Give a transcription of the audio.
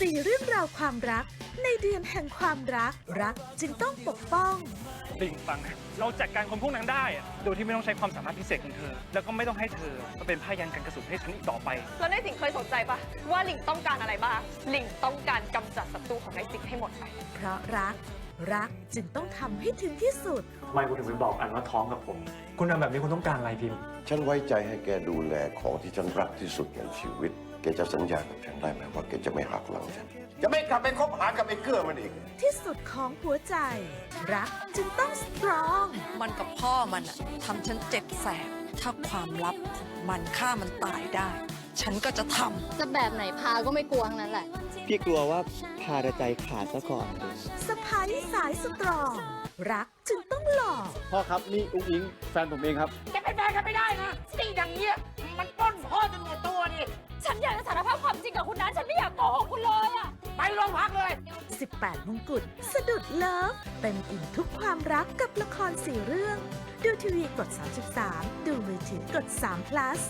สี่เรื่องราวความรัก ในเดือนแห่งความรัก รักจึงต้องปกป้องหลิงฟังนะเราจัดการคนพวกนั้นได้อะโดยที่ไม่ต้องใช้ความสามารถพิเศษของเธอ แล้วก็ไม่ต้องให้เธอมาเป็นผ้ายันกันกระสุนให้ฉันอีกต่อไป แล้วนายสิงห์เคยสนใจปะว่าหลิงต้องการอะไรบ้างหลิงต้องการกำจัดศัตรูของนายสิงห์ให้หมดไป เพราะรัก รักจึงต้องทำให้ถึงที่สุด ทำไมคุณถึงไปบอกอันว่าท้องกับผม คุณทำแบบนี้คุณต้องการอะไรพิมพ์ ฉันไว้ใจให้แกดูแลของที่ฉันรักที่สุดในชีวิต แกจะสัญญากับฉันได้ไหมว่าแกจะไม่หักหลังฉัน จะไม่กลับไปคบหากับไอ้เกื้อมันอีก ที่สุดของหัวใจ รักจึงต้องสตรอง มันกับพ่อมันอะทำฉันเจ็บแสบ ถ้าความลับของมันฆ่ามันตายได้ ฉันก็จะทำจะแบบไหนพาก็ไม่กลัวทั้งนั้นแหละ พี่กลัวว่าพาจะใจขาดซะก่อน สะพายสายสตรอง รักจึงต้องหลอก พ่อครับ นี่อุ้งอิงแฟนผมเองครับ จะเป็นแฟนกันไม่ได้นะสิ่งอย่างเงี้ยมันปล้นพ่อจนหมดตัวนี่ฉันอยากจะสารภาพความจริงกับคุณนะ ฉันไม่อยากโกหกคุณเลยอะไปโรงพักเลย 18 มงกุฎสะดุดเลิฟเต็มอิ่มทุกความรักกับละครสี่เรื่อง ดูทีวีกด 33 ดูมือถือกด3 plus